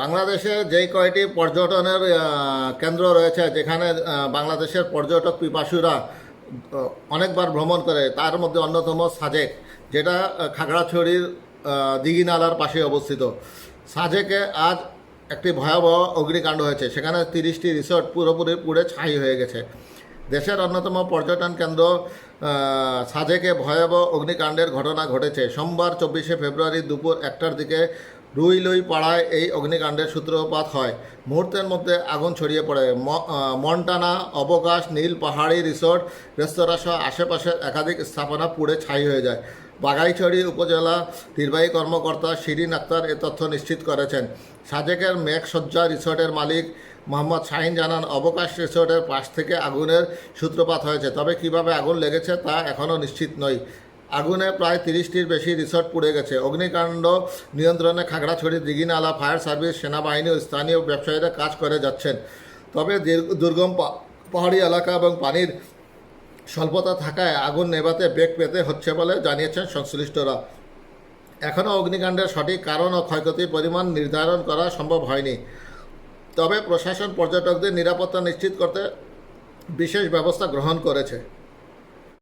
বাংলাদেশে যেই কয়টি পর্যটনের কেন্দ্র রয়েছে, যেখানে বাংলাদেশের পর্যটক পিপাসুরা অনেকবার ভ্রমণ করে, তার মধ্যে অন্যতম সাজেক, যেটা খাগড়াছড়ির দিঘিনালার পাশে অবস্থিত। সাজেকে আজ একটি ভয়াবহ অগ্নিকাণ্ড হয়েছে, সেখানে তিরিশটি রিসোর্ট পুরোপুরি পুড়ে ছাই হয়ে গেছে। দেশের অন্যতম পর্যটন কেন্দ্র সাজেকে ভয়াবহ অগ্নিকাণ্ডের ঘটনা ঘটেছে। সোমবার চব্বিশে ফেব্রুয়ারি দুপুর একটার দিকে রুইলুই পাড়ায় এই অগ্নিকাণ্ডের সূত্রপাত হয়। মুহূর্তের মধ্যে আগুন ছড়িয়ে পড়ে। মন্টানা, অবকাশ, নীল পাহাড়ি রিসোর্ট, রেস্তোরাঁ সহ আশেপাশের একাধিক স্থাপনা পুড়ে ছাই হয়ে যায়। বাগাইছড়ি উপজেলা নির্বাহী কর্মকর্তা শিরিন আক্তার এ তথ্য নিশ্চিত করেছেন। সাজেকের মেঘসজ্জা রিসোর্টের মালিক মোহাম্মদ শাহিন জানান, অবকাশ রিসোর্টের পাশ থেকে আগুনের সূত্রপাত হয়েছে। তবে কীভাবে আগুন লেগেছে তা এখনও নিশ্চিত নয়। আগুনে প্রায় তিরিশটির বেশি রিসোর্ট পুড়ে গেছে। অগ্নিকাণ্ড নিয়ন্ত্রণে খাগড়াছড়ি, দিঘিনালা ফায়ার সার্ভিস, সেনাবাহিনী ও স্থানীয় ব্যবসায়ীরা কাজ করে যাচ্ছেন। তবে দুর্গম পাহাড়ি এলাকা এবং পানির স্বল্পতা থাকায় আগুন নেভাতে বেগ পেতে হচ্ছে বলে জানিয়েছেন সংশ্লিষ্টরা। এখনও অগ্নিকাণ্ডের সঠিক কারণ ও ক্ষয়ক্ষতির পরিমাণ নির্ধারণ করা সম্ভব হয়নি। তবে প্রশাসন পর্যটকদের নিরাপত্তা নিশ্চিত করতে বিশেষ ব্যবস্থা গ্রহণ করেছে।